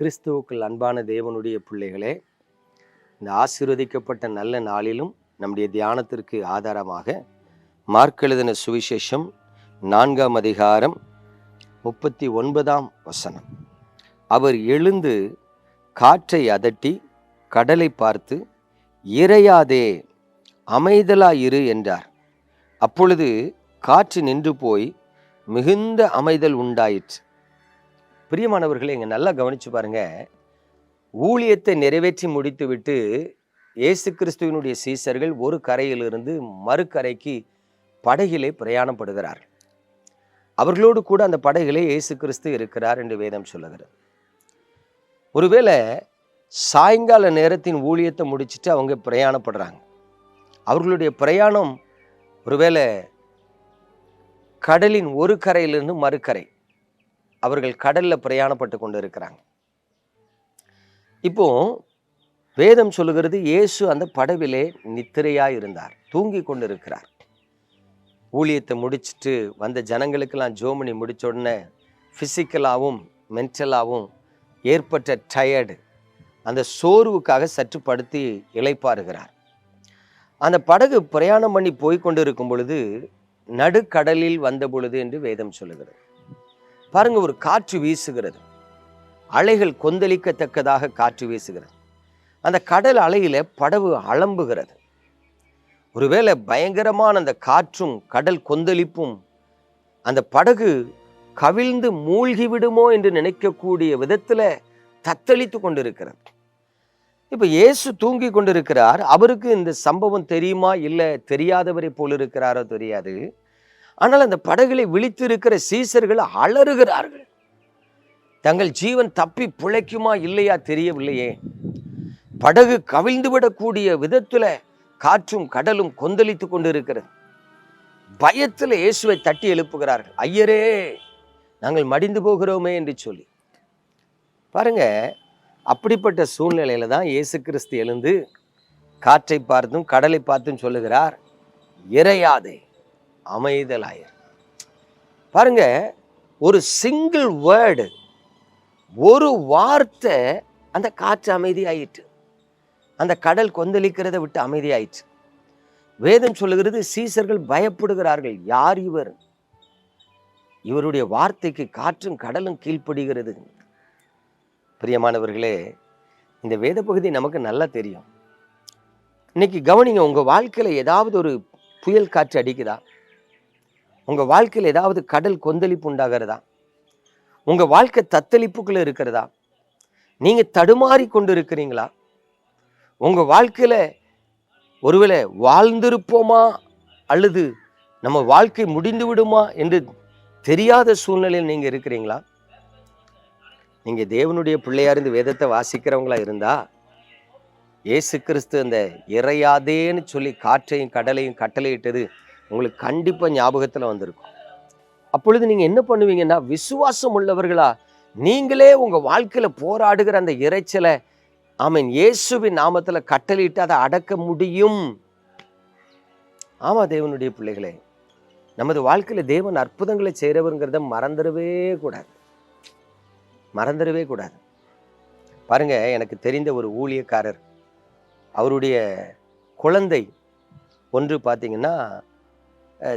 கிறிஸ்துவுக்குள் அன்பான தேவனுடைய பிள்ளைகளே இந்த ஆசீர்வதிக்கப்பட்ட நல்ல நாளிலும் நம்முடைய தியானத்திற்கு ஆதாரமாக மார்க்கெழுதின சுவிசேஷம் நான்காம் அதிகாரம் முப்பத்தி ஒன்பதாம் வசனம். அவர் எழுந்து காற்றை அதட்டி கடலை பார்த்து இறையாதே அமைதலாயிரு என்றார். அப்பொழுது காற்று நின்று போய் மிகுந்த அமைதல் உண்டாயிற்று. பிரியமானவர்களை இங்கே நல்லா கவனித்து பாருங்கள் ஊழியத்தை நிறைவேற்றி முடித்துவிட்டு இயேசு கிறிஸ்துவினுடைய சீசர்கள் ஒரு கரையிலிருந்து மறுக்கரைக்கு படகிலே பிரயாணப்படுகிறார்கள். அவர்களோடு கூட அந்த படகிலே இயேசு கிறிஸ்து இருக்கிறார் என்று வேதம் சொல்லுகிறது. ஒருவேளை சாயங்கால நேரத்தின் ஊழியத்தை முடிச்சுட்டு அவங்க பிரயாணப்படுறாங்க. அவர்களுடைய பிரயாணம் ஒருவேளை கடலின் ஒரு கரையிலிருந்து மறுக்கரை அவர்கள் கடல்ல பிரயாணப்பட்டு கொண்டு இருக்கிறாங்க இப்போ வேதம் சொல்லுகிறது இயேசு அந்த படவிலே நித்திரையா இருந்தார் தூங்கி கொண்டு இருக்கிறார் ஊழியத்தை முடிச்சிட்டு வந்த ஜனங்களுக்கெல்லாம் ஜோமனி முடிச்ச உடனே ஃபிசிக்கலாகவும் மென்டலாகவும் ஏற்பட்ட டயர்டு அந்த சோர்வுக்காக சற்று படுத்தி அந்த படகு பிரயாணம் பண்ணி போய் கொண்டு இருக்கும் பொழுது நடுக்கடலில் வந்த பொழுது என்று வேதம் சொல்லுகிறது. பாருங்க ஒரு காற்று வீசுகிறது. அலைகள் கொந்தளிக்கத்தக்கதாக காற்று வீசுகிறது. அந்த கடல் அலையில் படகு அலம்புகிறது. ஒருவேளை பயங்கரமான அந்த காற்றும் கடல் கொந்தளிப்பும் அந்த படகு கவிழ்ந்து மூழ்கி விடுமோ என்று நினைக்கக்கூடிய விதத்தில் தத்தளித்து கொண்டிருக்கிறது. இப்போ இயேசு தூங்கி கொண்டிருக்கிறார். அவருக்கு இந்த சம்பவம் தெரியுமா? இல்லை தெரியாதவரை போல் இருக்கிறாரோ தெரியாது. ஆனால் அந்த படகுகளை விழித்திருக்கிற சீசர்கள் அலறுகிறார்கள். தங்கள் ஜீவன் தப்பி பிழைக்குமா இல்லையா தெரியவில்லையே. படகு கவிழ்ந்து விடக்கூடிய விதத்துல காற்றும் கடலும் கொந்தளித்து கொண்டிருக்கிறது. பயத்தில் இயேசுவை தட்டி எழுப்புகிறார்கள். ஐயரே நாங்கள் மடிந்து போகிறோமே என்று சொல்லி. பாருங்க அப்படிப்பட்ட சூழ்நிலையில தான் இயேசு கிறிஸ்து எழுந்து காற்றை பார்த்தும் கடலை பார்த்தும் சொல்லுகிறார் இறையாதே அமைதலாயர். பாருங்க ஒரு சிங்கிள் வேர்டு ஒரு வார்த்தை அந்த காற்று அமைதியாயிற்று. அந்த கடல் கொந்தளிக்கிறதை விட்டு அமைதியாயிற்று. வேதம் சொல்லுகிறது சீசர்கள் பயப்படுகிறார்கள் யார் இவர்? இவருடைய வார்த்தைக்கு காற்றும் கடலும் கீழ்ப்படுகிறது. பிரியமானவர்களே இந்த வேத பகுதி நமக்கு நல்லா தெரியும். இன்னைக்கு கவனிங்க உங்க வாழ்க்கையில ஏதாவது ஒரு புயல் காற்று அடிக்குதா? உங்கள் வாழ்க்கையில் ஏதாவது கடல் கொந்தளிப்பு உண்டாகிறதா? உங்கள் வாழ்க்கை தத்தளிப்புக்குள்ளே இருக்கிறதா? நீங்கள் தடுமாறி கொண்டு இருக்கிறீங்களா உங்கள் வாழ்க்கையில் ஒருவேளை வாழ்ந்திருப்போமா? அல்லது நம்ம வாழ்க்கை முடிந்து விடுமா? என்று தெரியாத சூழ்நிலையில் நீங்கள் இருக்கிறீங்களா? நீங்கள் தேவனுடைய பிள்ளையா இருந்து வேதத்தை வாசிக்கிறவங்களா இருந்தா இயேசு கிறிஸ்து அந்த இறையாதேன்னு சொல்லி காற்றையும் கடலையும் கட்டளையிட்டது உங்களுக்கு கண்டிப்பாக ஞாபகத்தில் வந்திருக்கும். அப்பொழுது நீங்கள் என்ன பண்ணுவீங்கன்னா விசுவாசம் உள்ளவர்களா நீங்களே உங்கள் வாழ்க்கையில் போராடுகிற அந்த இறைச்சலை ஆமீன் இயேசுவின் நாமத்தில் கட்டளையிட்டு அதை அடக்க முடியும். ஆமாம் தேவனுடைய பிள்ளைகளே. நமது வாழ்க்கையில் தேவன் அற்புதங்களை செய்கிறவருங்கிறத மறந்துடவே கூடாது. மறந்துடவே கூடாது. பாருங்க எனக்கு தெரிந்த ஒரு ஊழியக்காரர் அவருடைய குழந்தை ஒன்று பார்த்தீங்கன்னா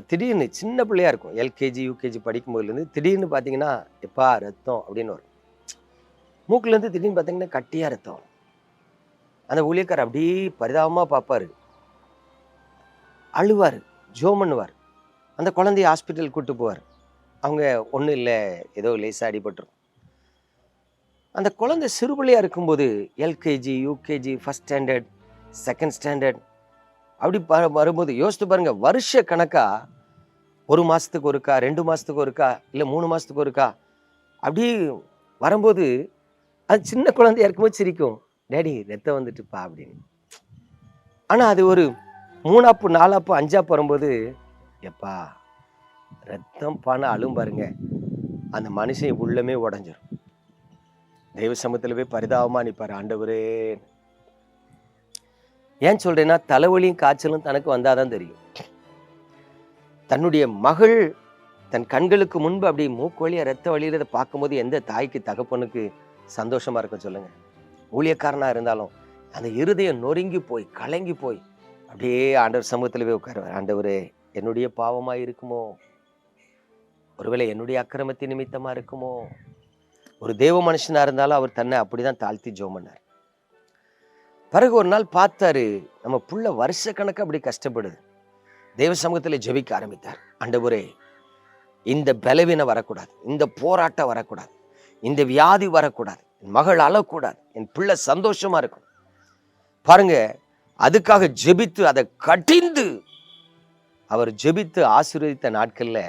திடீர்னு சின்ன பிள்ளையா இருக்கும். எல்கேஜி யூகேஜி படிக்கும்போதுலேருந்து திடீர்னு பார்த்தீங்கன்னா எப்பா ரத்தம் அப்படின்னு வரும். மூக்குலேருந்து திடீர்னு பார்த்தீங்கன்னா கட்டியா ரத்தம் வரும். அந்த ஊழியக்கார் அப்படியே பரிதாபமாக பார்ப்பார். அழுவார் ஜோ பண்ணுவார். அந்த குழந்தைய ஹாஸ்பிட்டல் கூட்டு போவார். அவங்க ஒன்றும் இல்லை ஏதோ லேசாக அடிபட்டுரும். அந்த குழந்தை சிறு பிள்ளையா இருக்கும்போது LKG UKG first standard second standard அப்படி ப வரும்போது யோசித்து பாருங்கள் வருஷ கணக்காக ஒரு மாதத்துக்கு ஒருக்கா ரெண்டு மாதத்துக்கு ஒருக்கா இல்லை மூணு மாதத்துக்கு ஒருக்கா அப்படி வரும்போது அது சின்ன குழந்தையா இருக்கும்போது சிரிக்கும். டேடி ரத்தம் வந்துட்டுப்பா அப்படின்னு. ஆனால் அது ஒரு மூணாப்பு நாலாப்பு அஞ்சாப்பு வரும்போது எப்பா ரத்தம் பான அழும் பாருங்க. அந்த மனுஷன் உள்ளமே உடஞ்சிரும். தெய்வ சமத்தில் போய் பரிதாபமாக நிற்பார் ஆண்டவரே ஏன் சொல்கிறேன்னா தலைவலியும் காய்ச்சலும் தனக்கு வந்தாதான் தெரியும். தன்னுடைய மகள் தன் கண்களுக்கு முன்பு அப்படி மூக்கு ரத்த வழிகிறத பார்க்கும்போது எந்த தாய்க்கு தகப்பனுக்கு சந்தோஷமா இருக்க சொல்லுங்கள் ஊழியக்காரனாக இருந்தாலும் அந்த இருதயம் நொறுங்கி போய் கலங்கி போய் அப்படியே ஆண்டவர் சமூகத்தில் போய் உட்காருவார். ஆண்டவர் என்னுடைய பாவமாக இருக்குமோ? ஒருவேளை என்னுடைய அக்கிரமத்தின் நிமித்தமாக இருக்குமோ? ஒரு தேவ மனுஷனாக இருந்தாலும் அவர் தன்னை அப்படி தான் தாழ்த்தி ஜோம் பண்ணார். பிறகு ஒரு நாள் பார்த்தாரு நம்ம புள்ள வருஷக்கணக்கு அப்படி கஷ்டப்படுது. தெய்வ சமூகத்தில் ஜெபிக்க ஆரம்பித்தார். அண்டபுரே இந்த பலவீனம் வரக்கூடாது இந்த போராட்டம் வரக்கூடாது இந்த வியாதி வரக்கூடாது என் மகள் அழக்கூடாது என் பிள்ளை சந்தோஷமா இருக்கும் பாருங்க அதுக்காக ஜெபித்து அதை கடிந்து அவர் ஜெபித்து ஆசீர்வதித்த நாட்கள்ல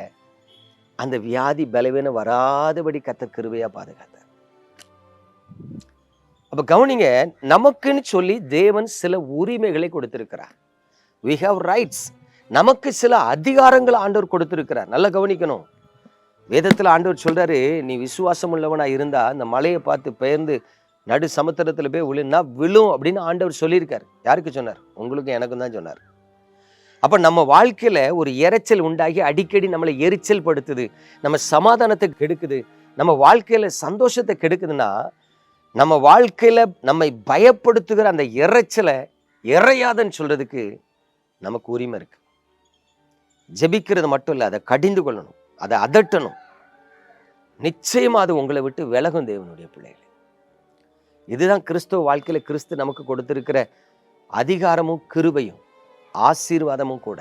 அந்த வியாதி பலவீனம் வராதபடி கத்த கிருபையா பாதுகாத்து அப்போ கவனிங்க நமக்குன்னு சொல்லி தேவன் சில உரிமைகளை கொடுத்திருக்கிறார். வி have ரைட்ஸ் நமக்கு சில அதிகாரங்களை ஆண்டவர் கொடுத்திருக்கிறார். நல்லா கவனிக்கணும். வேதத்தில் ஆண்டவர் சொல்றாரு நீ விசுவாசம் உள்ளவனா இருந்தா அந்த மலையை பார்த்து பெயர்ந்து நடு சமுத்திரத்தில் போய் விழுனா விழும் அப்படின்னு ஆண்டவர் சொல்லியிருக்காரு. யாருக்கு சொன்னார்? உங்களுக்கும் எனக்கும் தான் சொன்னார். அப்போ நம்ம வாழ்க்கையில ஒரு இறைச்சல் உண்டாகி அடிக்கடி நம்மளை எரிச்சல் படுத்துது நம்ம சமாதானத்தை கெடுக்குது நம்ம வாழ்க்கையில சந்தோஷத்தை கெடுக்குதுன்னா நம்ம வாழ்க்கையில நம்மை பயப்படுத்துகிற அந்த இறைச்சலை இறையாதன்னு சொல்றதுக்கு நமக்கு உரிமை இருக்கு. ஜெபிக்கிறது மட்டும் இல்லை அதை கடிந்து கொள்ளணும் அதை அதட்டணும். நிச்சயமா அது உங்களை விட்டு விலகும் தேவனுடைய பிள்ளைகள். இதுதான் கிறிஸ்துவ வாழ்க்கையில கிறிஸ்து நமக்கு கொடுத்துருக்கிற அதிகாரமும் கிருபையும் ஆசீர்வாதமும் கூட.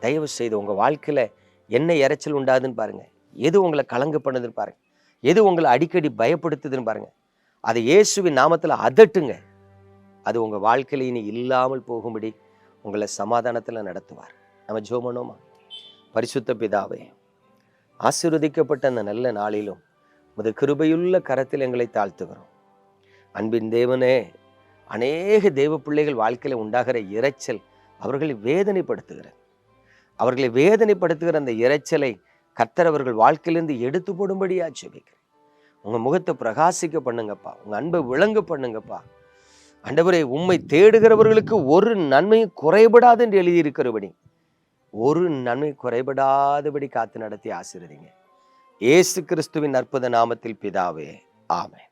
தயவு செய்து உங்க வாழ்க்கையில என்ன இரைச்சல் உண்டாதுன்னு பாருங்க. எது உங்களை கலங்க பண்ணுதுன்னு பாருங்க. எது உங்களை அடிக்கடி பயப்படுத்துதுன்னு பாருங்க. அதை இயேசுவின் நாமத்துல அதட்டுங்க. அது உங்க வாழ்க்கையில இனி இல்லாமல் போகும்படி உங்களை சமாதானத்துல நடத்துவார். நம்ம ஜோமனோமா பரிசுத்த பிதாவே ஆசிர்வதிக்கப்பட்ட அந்த நல்ல நாளிலும் முத கிருபையுள்ள கரத்தில் எங்களை தாழ்த்துகிறோம். அன்பின் தேவனே அநேக தேவ பிள்ளைகள் வாழ்க்கையில உண்டாகிற இரைச்சல் அவர்களை வேதனைப்படுத்துகிற அவர்களை வேதனைப்படுத்துகிற அந்த இரைச்சலை கர்த்தர் அவர்கள் வாழ்க்கையிலேருந்து எடுத்து போடும்படியா ஜெபிக்கிறேன். உங்கள் முகத்தை பிரகாசிக்க பண்ணுங்கப்பா. உங்கள் அன்பை விளங்க பண்ணுங்கப்பா. அண்டவரே உம்மை தேடுகிறவர்களுக்கு ஒரு நன்மையும் குறைபடாது என்று எழுதியிருக்கிறபடி ஒரு நன்மை குறைபடாதபடி காத்து நடத்தி ஆசிரியங்க இயேசு கிறிஸ்துவின் அற்புத நாமத்தில் பிதாவே ஆமென்.